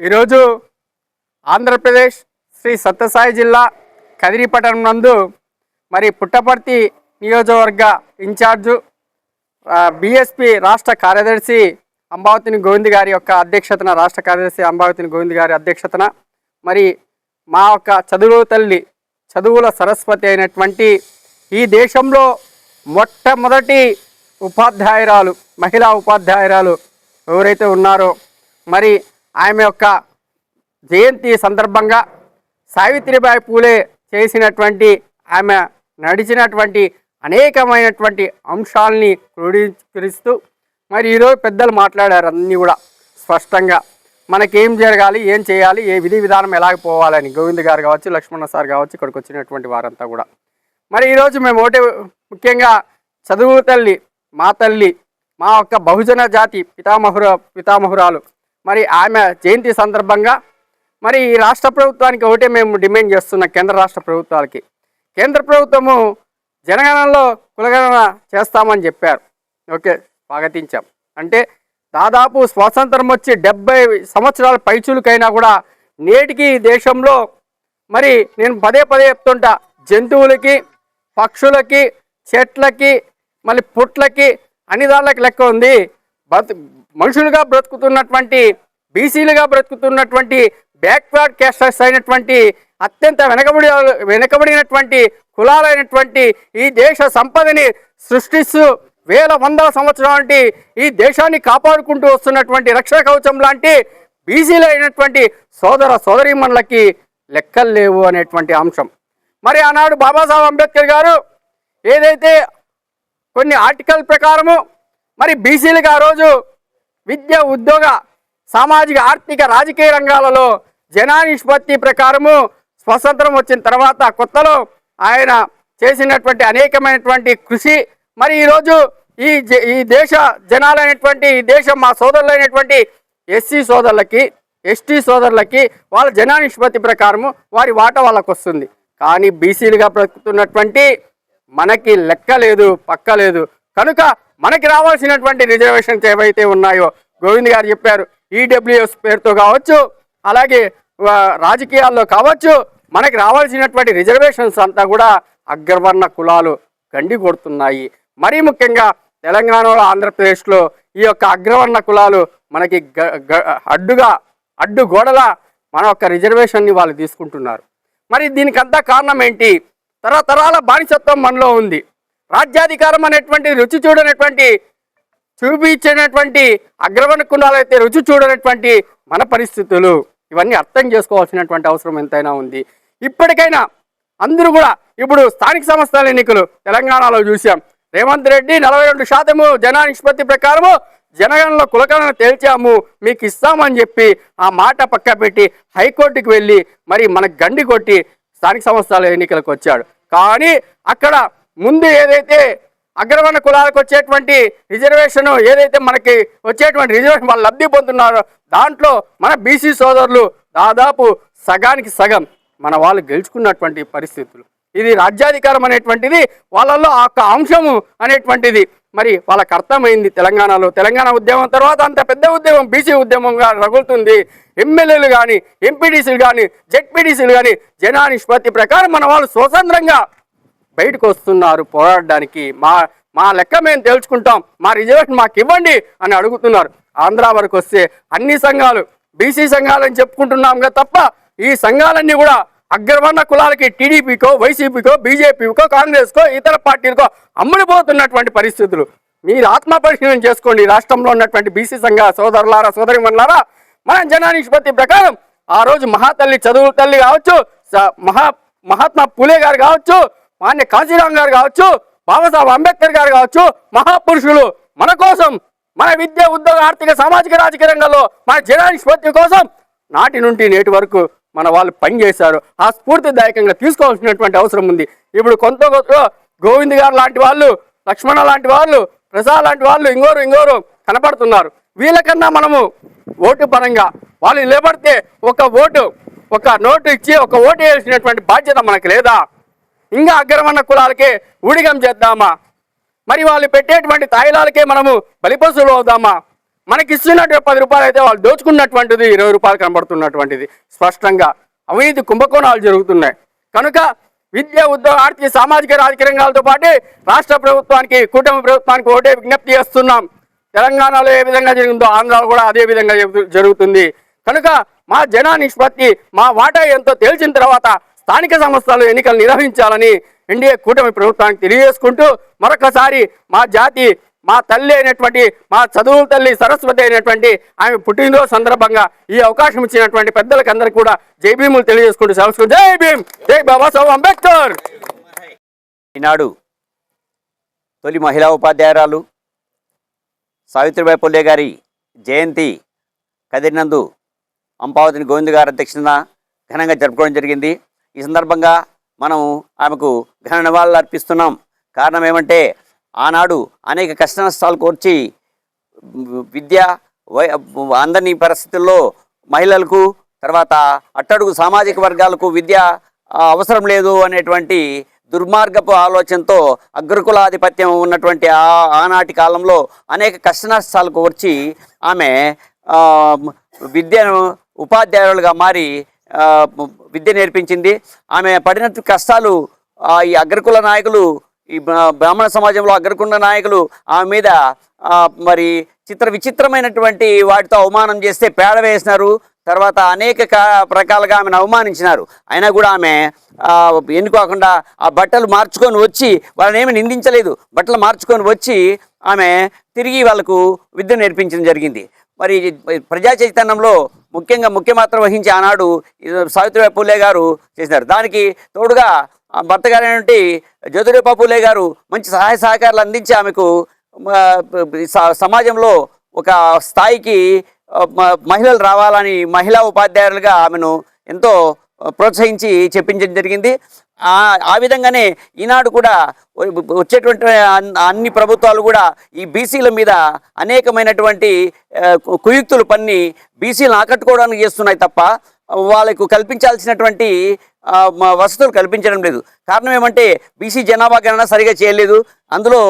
ఈరోజు ఆంధ్రప్రదేశ్ శ్రీ సత్యసాయి జిల్లా కదిరిపట్టణం నందు మరి పుట్టపర్తి నియోజకవర్గ ఇన్ఛార్జు బీఎస్పీ రాష్ట్ర కార్యదర్శి అంబావతిని గోవింద్ గారి యొక్క అధ్యక్షతన రాష్ట్ర కార్యదర్శి అంబావతిని గోవింద్ గారి అధ్యక్షతన మరి మా యొక్క చదువు తల్లి చదువుల సరస్వతి అయినటువంటి ఈ దేశంలో మొట్టమొదటి ఉపాధ్యాయురాలు మహిళా ఉపాధ్యాయురాలు ఎవరైతే ఉన్నారో మరి ఆమె యొక్క జయంతి సందర్భంగా సావిత్రిబాయి పూలే చేసినటువంటి ఆమె నడిచినటువంటి అనేకమైనటువంటి అంశాలని క్రోడీకరిస్తూ మరి ఈరోజు పెద్దలు మాట్లాడారు అన్నీ కూడా స్పష్టంగా. మనకేం జరగాలి ఏం చేయాలి ఏ విధి విధానం ఎలాగ పోవాలని గోవింద్ గారు కావచ్చు లక్ష్మణ సార్ కావచ్చు ఇక్కడికి వచ్చినటువంటి వారంతా కూడా. మరి ఈరోజు మేము ఒకటే ముఖ్యంగా చదువు తల్లి మా తల్లి మా యొక్క బహుజన జాతి పితామహుర పితామహురాలు మరి ఆమె జయంతి సందర్భంగా మరి ఈ రాష్ట్ర ప్రభుత్వానికి ఒకటే మేము డిమాండ్ చేస్తున్నాం కేంద్ర రాష్ట్ర ప్రభుత్వాలకి. కేంద్ర ప్రభుత్వము జనగణనలో కులగణన చేస్తామని చెప్పారు. ఓకే స్వాగతించాం. అంటే దాదాపు స్వాతంత్రం వచ్చి డెబ్బై సంవత్సరాల పైచులకైనా కూడా నేటికి దేశంలో మరి నేను పదే పదే చెప్తుంటా జంతువులకి పక్షులకి చెట్లకి మళ్ళీ పుట్లకి అన్ని దాళ్ళకి లెక్క ఉంది. బతు మనుషులుగా బ్రతుకుతున్నటువంటి బీసీలుగా బ్రతుకుతున్నటువంటి బ్యాక్వర్డ్ క్యాస్టర్స్ అయినటువంటి అత్యంత వెనకబడి వెనకబడినటువంటి కులాలైనటువంటి ఈ దేశ సంపదని సృష్టిస్తూ వేల వందల సంవత్సరాల ఈ దేశాన్ని కాపాడుకుంటూ వస్తున్నటువంటి రక్షణ కవచం లాంటి బీసీలైనటువంటి అయినటువంటి సోదర సోదరీమణులకి లెక్కలు లేవు అనేటువంటి అంశం. మరి ఆనాడు బాబాసాహెబ్ అంబేద్కర్ గారు ఏదైతే కొన్ని ఆర్టికల్ ప్రకారము మరి బీసీలకు ఆ రోజు విద్య ఉద్యోగ సామాజిక ఆర్థిక రాజకీయ రంగాలలో జనా నిష్పత్తి ప్రకారము స్వతంత్రం వచ్చిన తర్వాత కొత్తలో ఆయన చేసినటువంటి అనేకమైనటువంటి కృషి. మరి ఈరోజు ఈ జ- ఈ దేశ జనాలైనటువంటి ఈ దేశం మా సోదరులైనటువంటి ఎస్సీ సోదరులకి ఎస్టీ సోదరులకి వాళ్ళ జనా నిష్పత్తి ప్రకారము వారి వాటా వాళ్ళకు వస్తుంది కానీ బీసీలుగా బ్రతుకుతున్నటువంటి మనకి లెక్క లేదు పక్క లేదు. కనుక మనకి రావాల్సినటువంటి రిజర్వేషన్స్ ఏవైతే ఉన్నాయో గోవింద్ గారు చెప్పారు ఈడబ్ల్యూఎస్ పేరుతో కావచ్చు అలాగే రాజకీయాల్లో కావచ్చు మనకి రావాల్సినటువంటి రిజర్వేషన్స్ అంతా కూడా అగ్రవర్ణ కులాలు గండి కొడుతున్నాయి. మరీ ముఖ్యంగా తెలంగాణలో ఆంధ్రప్రదేశ్లో ఈ యొక్క అగ్రవర్ణ కులాలు మనకి గ- గ- అడ్డుగా అడ్డు గోడల మన యొక్క రిజర్వేషన్ని వాళ్ళు తీసుకుంటున్నారు. మరి దీనికంతా కారణం ఏంటి? తరతరాల బానిసత్వం మనలో ఉంది. రాజ్యాధికారం అనేటువంటి రుచి చూడనటువంటి చూపించినటువంటి అగ్రవర్ణ రుచి చూడనటువంటి మన పరిస్థితులు. ఇవన్నీ అర్థం చేసుకోవాల్సినటువంటి అవసరం ఎంతైనా ఉంది. ఇప్పటికైనా అందరూ కూడా ఇప్పుడు స్థానిక సంస్థల ఎన్నికలు తెలంగాణలో చూసాం రేవంత్ రెడ్డి నలభై రెండు శాతము జనా నిష్పత్తి ప్రకారము జనగణనలో కులకలను తేల్చాము మీకు ఇస్తామని చెప్పి ఆ మాట పక్క పెట్టి హైకోర్టుకి వెళ్ళి మరి మనకు గండి కొట్టి స్థానిక సంస్థల ఎన్నికలకు వచ్చాడు. కానీ అక్కడ ముందు ఏదైతే అగ్రవర్ణ కులాలకు వచ్చేటువంటి రిజర్వేషన్ ఏదైతే మనకి వచ్చేటువంటి రిజర్వేషన్ వాళ్ళు లబ్ధి పొందుతున్నారో దాంట్లో మన బీసీ సోదరులు దాదాపు సగానికి సగం మన వాళ్ళు గెలుచుకున్నటువంటి పరిస్థితులు. ఇది రాజ్యాధికారం అనేటువంటిది వాళ్ళల్లో ఆ అంశము అనేటువంటిది. మరి వాళ్ళకి అర్థమైంది తెలంగాణలో. తెలంగాణ ఉద్యమం తర్వాత అంత పెద్ద ఉద్యమం బీసీ ఉద్యమంగా రగులుతుంది. ఎమ్మెల్యేలు కానీ ఎంపీటీసీలు కానీ జెడ్పీటీసీలు కానీ జనా నిష్పత్తి ప్రకారం మన వాళ్ళు స్వతంత్రంగా బయటకు వస్తున్నారు పోరాడడానికి. మా మా లెక్క మేము తేల్చుకుంటాం. మా రిజర్వేషన్ మాకు ఇవ్వండి అని అడుగుతున్నారు. ఆంధ్ర వరకు వస్తే అన్ని సంఘాలు బీసీ సంఘాలని చెప్పుకుంటున్నాం తప్ప ఈ సంఘాలన్నీ కూడా అగ్రవర్ణ కులాలకి టీడీపీకో వైసీపీకో బీజేపీకో కాంగ్రెస్కో ఇతర పార్టీలకో అమ్ముడిపోతున్నటువంటి పరిస్థితులు. మీరు ఆత్మ పరిశీలన చేసుకోండి. రాష్ట్రంలో ఉన్నటువంటి బీసీ సంఘ సోదరులారా సోదరిమణులారా మన జనా నిష్పత్తి ప్రకారం ఆ రోజు మహాతల్లి చదువు తల్లి కావచ్చు స- మహా మహాత్మా పూలే గారు కావచ్చు మాన్య కాశీరాం గారు కావచ్చు బాబాసాహెబ్ అంబేద్కర్ గారు కావచ్చు మహాపురుషులు మన కోసం మన విద్య ఉద్యోగ ఆర్థిక సామాజిక రాజకీయ రంగంలో మన జనా నిష్పత్తి కోసం నాటి నుండి నేటి వరకు మన వాళ్ళు పనిచేశారు. ఆ స్ఫూర్తిదాయకంగా తీసుకోవాల్సినటువంటి అవసరం ఉంది. ఇప్పుడు కొంత కొంత గోవింద్ గారు లాంటి వాళ్ళు లక్ష్మణ లాంటి వాళ్ళు ప్రసాద్ లాంటి వాళ్ళు ఇంగోరు ఇంగోరు కనపడుతున్నారు. వీళ్ళకన్నా మనము ఓటు పరంగా వాళ్ళు నిలబడితే ఒక ఓటు ఒక నోటు ఇచ్చి ఒక ఓటు వేసినటువంటి బాధ్యత మనకు లేదా? ఇంకా అగ్రమన్న కులాలకే ఊడిగం చేద్దామా? మరి వాళ్ళు పెట్టేటువంటి తాయిలాలకే మనము బలిపశువులు అవుదామా? మనకి ఇస్తున్నటువంటి పది రూపాయలు అయితే వాళ్ళు దోచుకున్నటువంటిది ఇరవై రూపాయలు కనబడుతున్నటువంటిది. స్పష్టంగా అవినీతి కుంభకోణాలు జరుగుతున్నాయి. కనుక విద్య ఉద్యోగ ఆర్థిక సామాజిక రాజకీయ రంగాలతో పాటు రాష్ట్ర ప్రభుత్వానికి కూటమి ప్రభుత్వానికి ఒకటే విజ్ఞప్తి చేస్తున్నాం. తెలంగాణలో ఏ విధంగా జరిగిందో ఆంధ్రాలో కూడా అదే విధంగా జరుగుతుంది. కనుక మా జనా నిష్పత్తి మా వాటా ఎంతో తేల్చిన తర్వాత స్థానిక సంస్థలు ఎన్నికలు నిర్వహించాలని ఎన్డీఏ కూటమి ప్రభుత్వానికి తెలియజేసుకుంటూ మరొకసారి మా జాతి మా తల్లి అయినటువంటి మా చదువుల తల్లి సరస్వతి అయినటువంటి ఆమె పుట్టినరోజు సందర్భంగా ఈ అవకాశం ఇచ్చినటువంటి పెద్దలకు అందరికీ కూడా జై భీములు తెలియజేసుకుంటూ సెలవు జై భీమ్! జై బాబాసాహెబ్ అంబేద్కర్! ఈనాడు తొలి మహిళా ఉపాధ్యాయురాలు సావిత్రిబాయి పుల్లే గారి జయంతి కదిరినందు అంపావతిని గోవింద్ గారి అధ్యక్షతన ఘనంగా జరుపుకోవడం జరిగింది. ఈ సందర్భంగా మనం ఆమెకు ఘన నివాళులు అర్పిస్తున్నాం. కారణం ఏమంటే ఆనాడు అనేక కష్ట నష్టాలు కోర్చి విద్య వై అందని పరిస్థితుల్లో మహిళలకు తర్వాత అట్టడుగు సామాజిక వర్గాలకు విద్య అవసరం లేదు అనేటువంటి దుర్మార్గపు ఆలోచనతో అగ్రకులాధిపత్యం ఉన్నటువంటి ఆ ఆనాటి కాలంలో అనేక కష్ట నష్టాలకు వచ్చి ఆమె విద్యను ఉపాధ్యాయులుగా మారి విద్య నేర్పించింది. ఆమె పడినట్టు కష్టాలు ఈ అగ్రకుల నాయకులు ఈ బ్రా- బ్రాహ్మణ సమాజంలో అగ్రకుల నాయకులు ఆమె మీద మరి చిత్ర విచిత్రమైనటువంటి వాటితో అవమానం చేస్తే పేడ వేసినారు. తర్వాత అనేక రకాలుగా ఆమెను అవమానించినారు. అయినా కూడా ఆమె ఎన్నుకోకుండా ఆ బట్టలు మార్చుకొని వచ్చి వాళ్ళని ఏమి నిందించలేదు. బట్టలు మార్చుకొని వచ్చి ఆమె తిరిగి వాళ్ళకు విద్య నేర్పించడం జరిగింది. మరి ప్రజా చైతన్యంలో ముఖ్యంగా ముఖ్య పాత్ర వహించి ఆనాడు సావిత్రిబాయి పూలే గారు చేసినారు. దానికి తోడుగా ఆ భర్త గారైనటువంటి జ్యోతిరావు పూలే గారు మంచి సహాయ సహకారాలు అందించి ఆమెకు సమాజంలో ఒక స్థాయికి మహిళలు రావాలని మహిళా ఉపాధ్యాయులుగా ఆమెను ఎంతో ప్రోత్సహించి చెప్పించడం జరిగింది. ఆ విధంగానే ఈనాడు కూడా వచ్చేటువంటి అన్ని ప్రభుత్వాలు కూడా ఈ బీసీల మీద అనేకమైనటువంటి కుయుక్తులు పన్ని బీసీలను ఆకట్టుకోవడానికి చేస్తున్నాయి తప్ప వాళ్ళకు కల్పించాల్సినటువంటి వసతులు కల్పించడం లేదు. కారణం ఏమంటే బీసీ జనాభా గణన సరిగా చేయలేదు. అందులో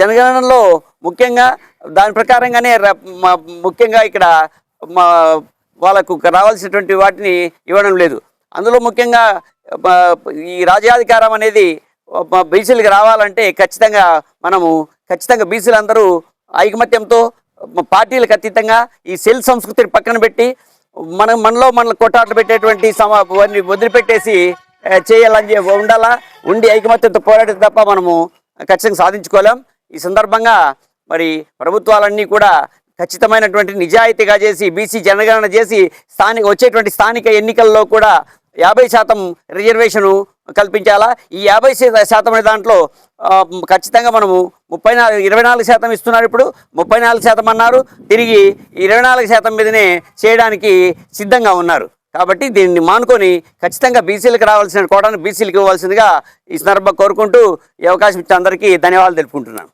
జనగణనలో ముఖ్యంగా దాని ప్రకారంగానే ముఖ్యంగా ఇక్కడ మా వాళ్ళకు రావాల్సినటువంటి వాటిని ఇవ్వడం లేదు. అందులో ముఖ్యంగా ఈ రాజ్యాధికారం అనేది బీసీలకు రావాలంటే ఖచ్చితంగా మనము ఖచ్చితంగా బీసీలు అందరూ ఐకమత్యంతో పార్టీలకు అతీతంగా ఈ సెల్ సంస్కృతిని పక్కన పెట్టి మనం మనలో మన కొట్టాట్లు పెట్టేటువంటి సమా వదిలిపెట్టేసి చేయాలని ఉండాలా? ఉండి ఐకమత్యంతో పోరాడితే తప్ప మనము ఖచ్చితంగా సాధించుకోలేం. ఈ సందర్భంగా మరి ప్రభుత్వాలన్నీ కూడా ఖచ్చితమైనటువంటి నిజాయితీగా చేసి బీసీ జనగణన చేసి స్థానిక వచ్చేటువంటి స్థానిక ఎన్నికల్లో కూడా యాభై శాతం రిజర్వేషను కల్పించాలా? ఈ యాభై శాతం అనే దాంట్లో ఖచ్చితంగా మనము ముప్పై నాలుగు ఇరవై నాలుగు శాతం ఇస్తున్నారు ఇప్పుడు. ముప్పై నాలుగు శాతం అన్నారు. తిరిగి ఇరవై నాలుగు శాతం మీదనే చేయడానికి సిద్ధంగా ఉన్నారు. కాబట్టి దీన్ని మానుకొని ఖచ్చితంగా బీసీలకు రావాల్సిన కోటాను బీసీలకు ఇవ్వాల్సిందిగా ఈ సందర్భంగా కోరుకుంటూ ఈ అవకాశం ఇచ్చిన అందరికీ ధన్యవాదాలు తెలుపుకుంటున్నాను.